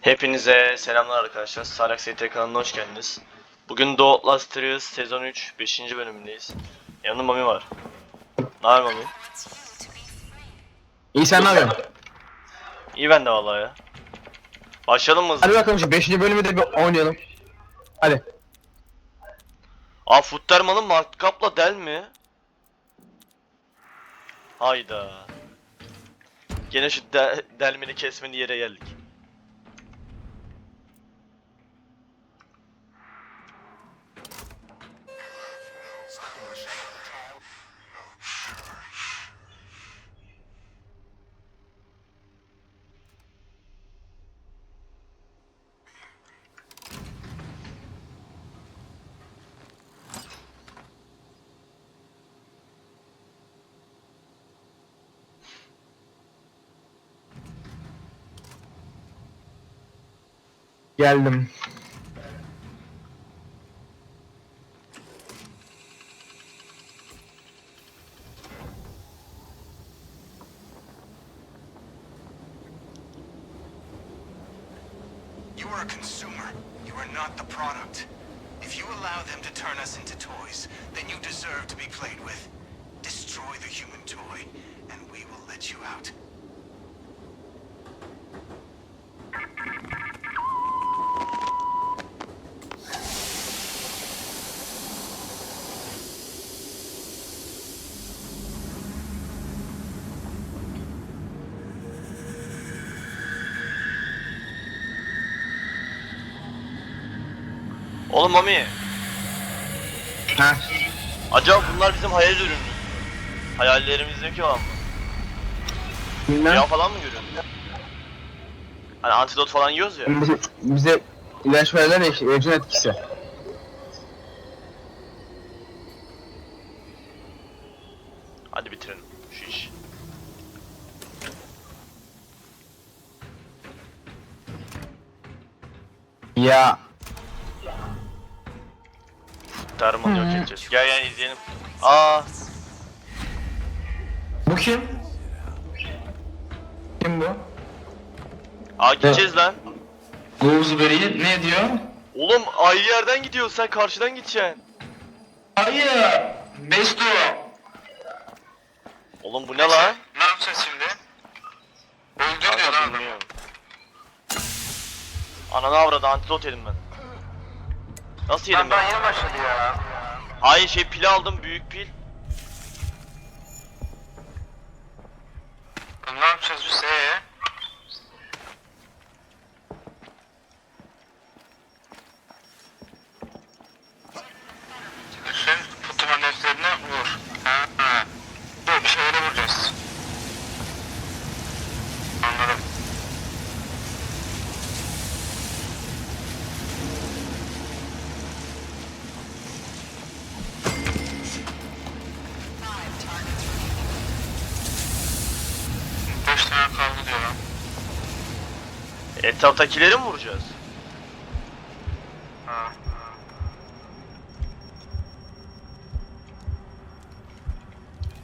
Hepinize selamlar arkadaşlar. Sarak ST kanalına hoş geldiniz. Bugün The Outlast Series sezon 3 5. bölümündeyiz. Yanımda Mami var. Ne haber Mami? İyi sen ne yapıyorsun? İyi ben de vallahi ya. Başlayalım mı hızlı? Hadi bakalım şu 5. bölümü de bir oynayalım. Hadi. Aa Futterman'ın matkapla del mi? Hayda. Gene şu de delmeni kesmeni yere geldik. Geldim. Oğlum Mami. Ha. Acaba bunlar bizim hayal ürünümüz mü? Hayallerimizdeki olan mı? Bilmem. Rüya falan mı görüyorsun? Hani antidot falan yiyoruz ya. Bize, bize ilaç verirler ya işte ilacın etkisi. Hadi bitirelim şu işi. Ya. Dermanı yok edeceğiz. Gel gel izleyelim. Aa, Bu kim? Kim bu? aa gideceğiz lan. Gooseberry ne diyor? Oğlum ayrı yerden gidiyorsun sen karşıdan gideceksin. Hayır. Besto. Oğlum bu ne lan? Ne yapacağız şimdi? Öldür diyor Kanka lan bilmiyorum. Ananı avradı antidot yedim ben. Nasıl yedim daha ben? yeni başladı ya. Hayır şey pil aldım büyük pil. Lan Ne yapacağız biz ee? Sen fotoğraf defterine vur. Ha, ha. Dur bir şeylere vuracağız. Anladım. Beş tane kaldı diyor lan. Etraftakileri mi vuracağız? Ha.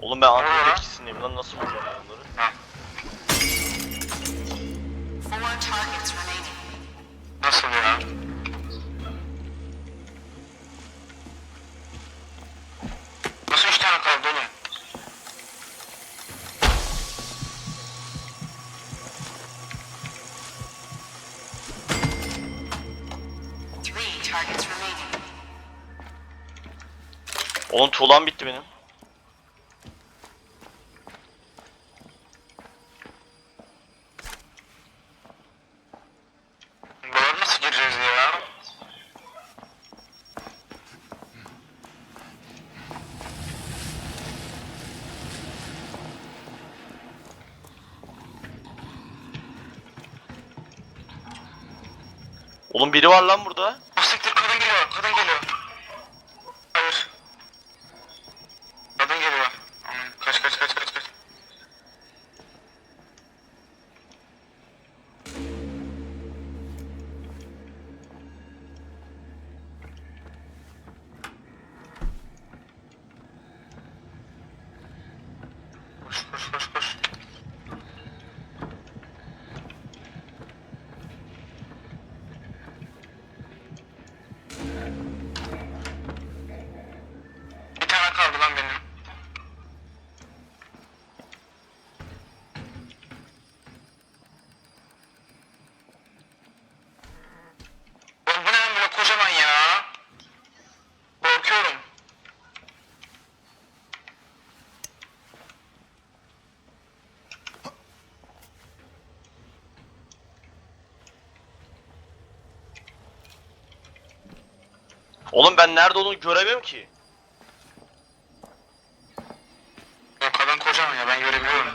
Oğlum ben antidot Aa. etkisindeyim lan nasıl vuracağım ben onları? Nasıl ya? Three targets remaining. Oğlum tuğlam bitti benim. Buralara nasıl gireceğiz ya? Oğlum biri var lan burada. Ah siktir kadın geliyor, kadın geliyor. Hayır. Kadın geliyor. Aman, kaç kaç kaç kaç kaç. Koş koş koş koş. Oğlum ben nerede olduğunu göremiyorum ki. Ya kadın kocaman ya ben görebiliyorum.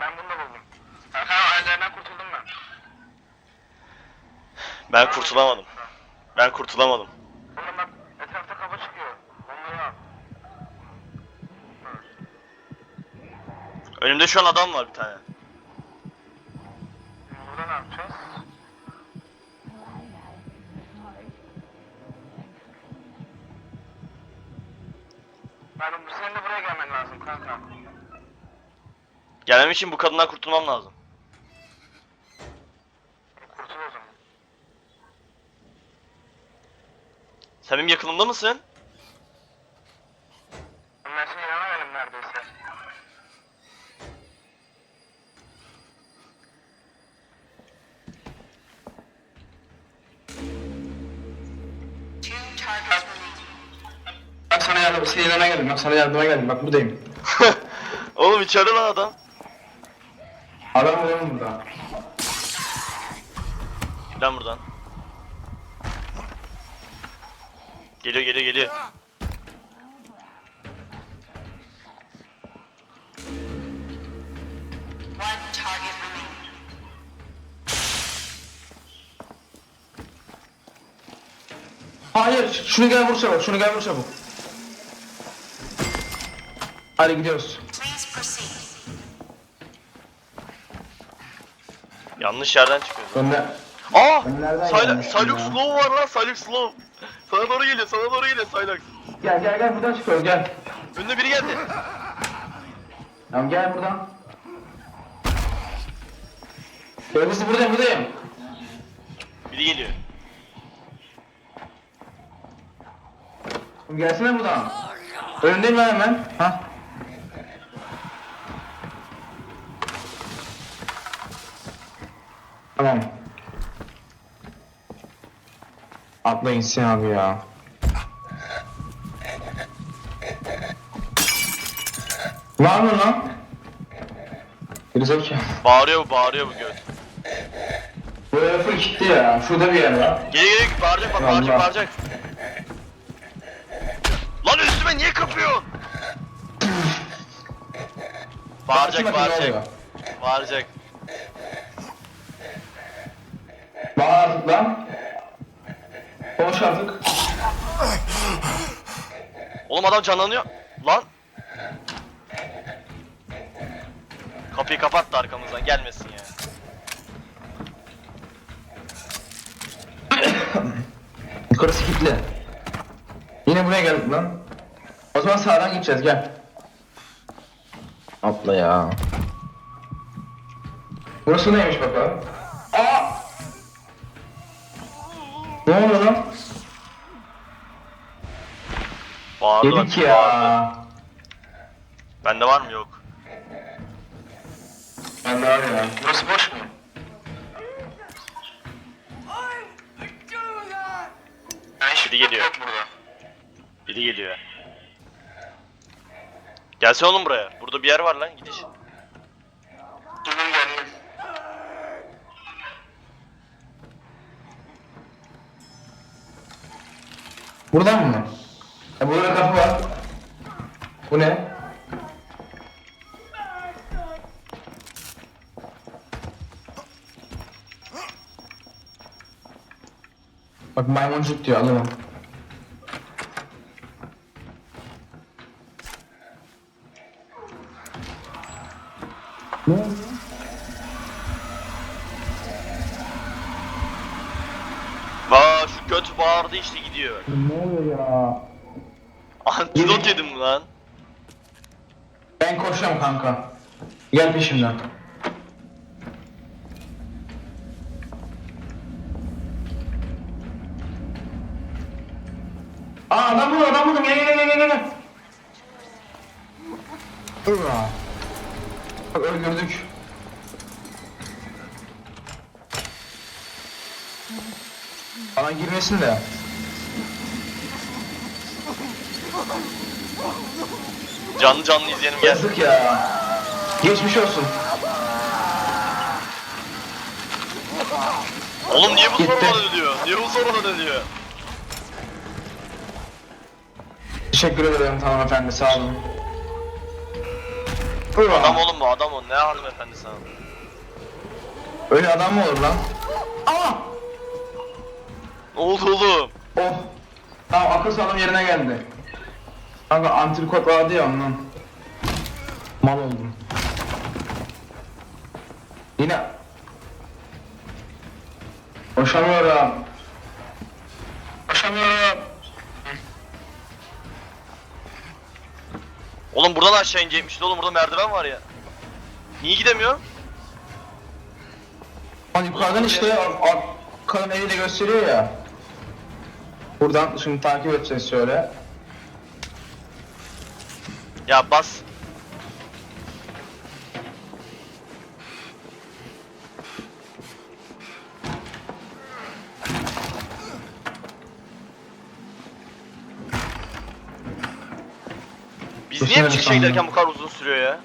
Ben bunu da buldum. Ha, ellerinden kurtuldum ben. Ben kurtulamadım. Ben kurtulamadım. Oğlum bak etrafta kapı çıkıyor. Onları al. Önümde şu an adam var bir tane. Burada ne yapacağız? Ben senin de buraya gelmen lazım kanka. Gelmem için bu kadından kurtulmam lazım. Kurtul o zaman. Sen benim yakınımda mısın? Yardım, senin yanına geldim. Bak sana yardıma geldim. Bak buradayım. Oğlum içeride lan adam. Adam oğlum burada. Git lan buradan. Geliyor geliyor geliyor. Hayır, şunu gel vur çabuk, şunu gel vur çabuk. Hadi gidiyoruz. Yanlış yerden çıkıyoruz. Önde. Aa! Sylox ya? Slow var lan Sylox Slow. Sana doğru geliyor sana doğru geliyor Sylox. Gel gel gel buradan çıkıyoruz gel. Önüne biri geldi. Tamam gel buradan. Öylesi buradayım buradayım. Biri geliyor. Oğlum Gelsene buradan. Önündeyim ben hemen. Ha. Tamam. Atla insin abi ya. Ne yapıyorsun lan? Gerizekalı. Bağırıyor bu bağırıyor bu göt. Bu herif gitti ya. Şurada bir yer var. Geliyor geliyor bağıracak bak bağıracak Allah. bağıracak. Lan üstüme niye kapıyorsun? bağıracak ne bağıracak. oluyor. Bağıracak. Bağır artık lan. Konuş artık. Oğlum adam canlanıyor. Lan. Kapıyı kapat da arkamızdan gelmesin ya. Yukarısı kilitli. Yine buraya geldik lan. O zaman sağdan gideceğiz gel. Atla ya. Burası neymiş bakalım? Ne oluyor lan? Bağırdı bak, Yedik bağırdı. ya. Bende var mı yok. Ben de var ya. Burası boş mu? Biri geliyor. Biri geliyor. Gelsene oğlum buraya. Burada bir yer var lan gidiş. Buradan mı? E burada kapı var. Bu ne? Bak maymuncuk diyor alamam. Bağırdı işte gidiyor. Ne oluyor ya? Antidot yedim lan. Ben koşacağım kanka. Gel peşimden. Aa adam buldum adam buldum gel gel gel gel gel. Öldürdük. Bana girmesin de. Canlı canlı izleyelim gel. Yazık ya. Geçmiş olsun. Oğlum niye bu Gitti. sonradan ölüyor? Niye bu sonradan ölüyor? Teşekkür ederim tamam efendi sağ olun. Buyurun. Adam oğlum bu adam o. Ne hanımefendi sana? Öyle adam mı olur lan? Aa! Ne oldu oğlum? Oh. Tamam akıl sağlığım yerine geldi. Kanka antrikot vardı ya ondan. Mal oldum. Yine. Koşamıyorum. Koşamıyorum. Oğlum buradan aşağı inecekmişiz oğlum burada merdiven var ya. Niye gidemiyor? Lan yukarıdan işte kadın eliyle gösteriyor ya. Buradan şimdi takip edeceğiz şöyle. Ya bas. Biz niye Düşünüyorum bir çıkışa giderken bu kadar uzun sürüyor ya?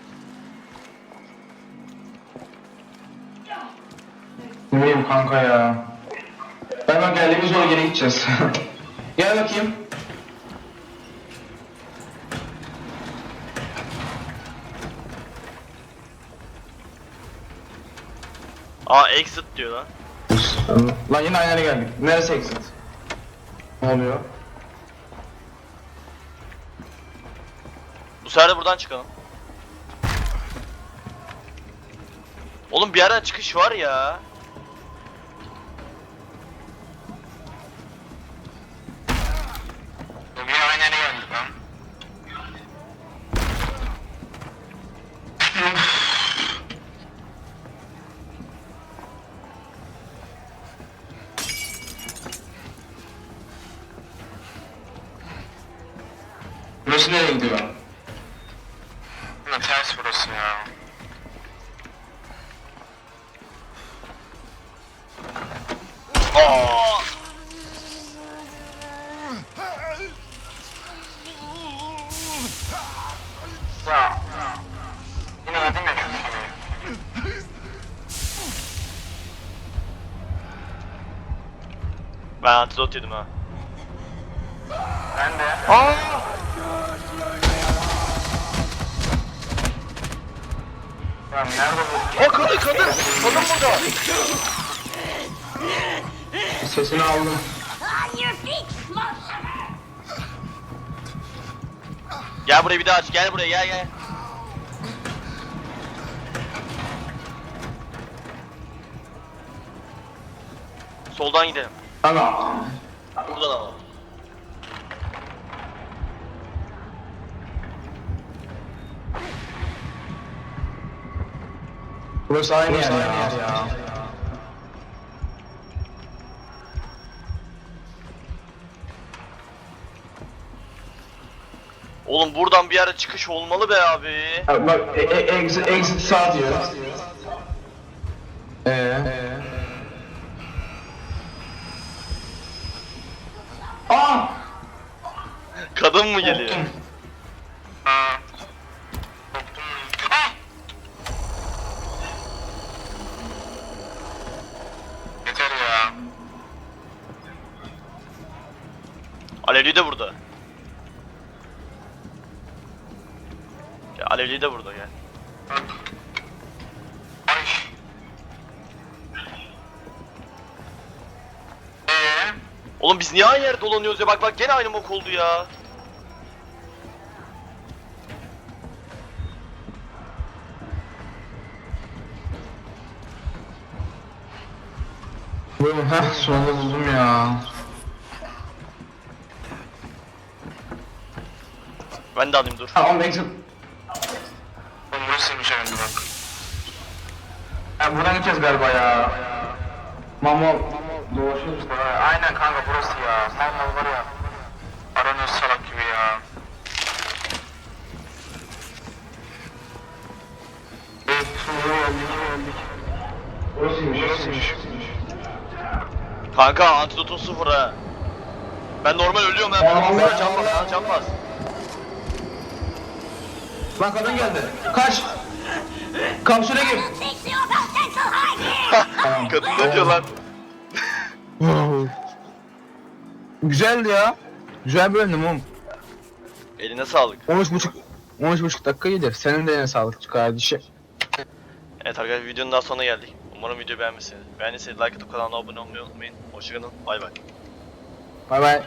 Ne bileyim kanka ya. Ben bak geldiğimiz yolu geri gideceğiz. Gel bakayım. Aa exit diyor lan. Lan yine aynı yere geldik. Neresi exit? Ne oluyor? Bu sefer de buradan çıkalım. Oğlum bir yerden çıkış var ya. Bir aynı yere geldik lan. Burası nereye gidiyor? Yine ters burası ya. Aa! Ya. Yine yedim ya şu şeyi. Ben antidot yedim ha. Ben de. Ya nerede bu? O kadın kadın! Kadın burada! Sesini aldım. Gel buraya bir daha aç. Gel buraya gel gel. Soldan gidelim. Ama Buradan alalım. burası aynı yer ya. Oğlum buradan bir yere çıkış olmalı be abi. Ha, Bak e, e, exit, exit sağ diyor. Ee. Aa! Kadın mı geliyor? Aa. Ah! Yeter ya. Alevli de burada. Gel, Alevli de burada gel. Ay. Oğlum biz niye aynı yerde dolanıyoruz ya? Bak bak gene aynı mok oldu ya. Buyurun heh sonunda buldum ya. Ben de alayım dur. Ha oğlum exit. Oğlum burasıymış herhalde bak. Ha buradan gideceğiz galiba ya. Mamo dolaşıyoruz. Aa, Aynen kanka burası ya. De var ya. Aranıyoruz salak gibi ya. Evet, sonunda geldik, geldik. Burasıymış, burasıymış. Kanka antidotun sıfır ha. Ben normal ölüyorum. Tamam, Bana ben- can bas, can bas. Lan kadın geldi. Kaç. Kapsüle gir. Kadın ne diyor lan? Güzeldi ya. Güzel bölümdü mum. Eline sağlık. 13.5 13.5 dakika iyidir. Senin de eline sağlık kardeşim. Evet arkadaşlar videonun daha sonuna geldik. Umarım videoyu beğenmişsiniz. Beğendiyseniz like atıp kanala abone olmayı unutmayın. Hoşçakalın. Bay bay. Bay bay.